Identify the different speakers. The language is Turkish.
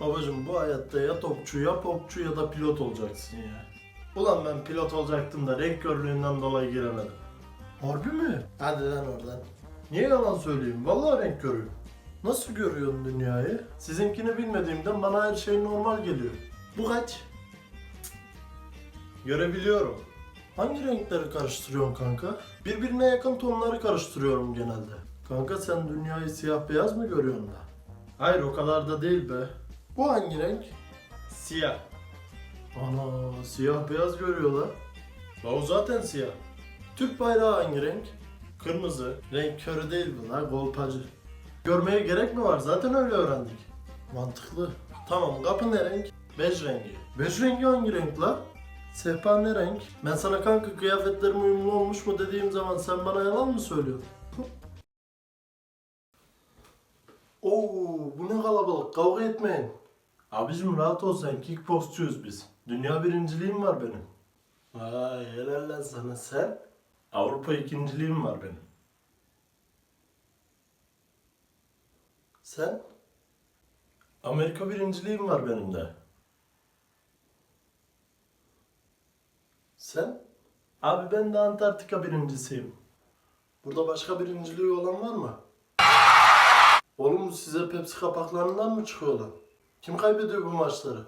Speaker 1: Babacım bu hayatta ya topçu ya popçu ya da pilot olacaksın ya. Ulan ben pilot olacaktım da renk körlüğünden dolayı giremedim. Harbi mi? Hadi lan oradan. Niye yalan söyleyeyim? Vallahi renk körüyüm. Nasıl görüyorsun dünyayı? Sizinkini bilmediğimden bana her şey normal geliyor. Bu kaç? Cık. Görebiliyorum. Hangi renkleri karıştırıyorsun kanka? Birbirine yakın tonları karıştırıyorum genelde. Kanka sen dünyayı siyah beyaz mı görüyorsun da? Hayır o kadar da değil be. Bu hangi renk?
Speaker 2: Siyah.
Speaker 1: Ana siyah beyaz görüyorlar. La o zaten siyah. Türk bayrağı hangi renk? Kırmızı. Renk körü değil bu la golpacı. Görmeye gerek mi var? Zaten öyle öğrendik. Mantıklı. Tamam kapı ne renk? Bej rengi. Bej rengi hangi renk la? Sehpa ne renk? Ben sana kanka kıyafetlerim uyumlu olmuş mu dediğim zaman sen bana yalan mı söylüyorsun? Oo, bu ne kalabalık. Kavga etmeyin. Abicim rahat ol sen. Kickboxçuyuz biz. Dünya birinciliğim var benim. Vay helal lan sana sen. Avrupa ikinciliğim var benim. Sen? Amerika birinciliğim var benim de. Sen? Abi ben de Antarktika birincisiyim. Burada başka birinciliği olan var mı? Oğlum size Pepsi kapaklarından mı çıkıyor lan? Kim kaybediyor bu maçları?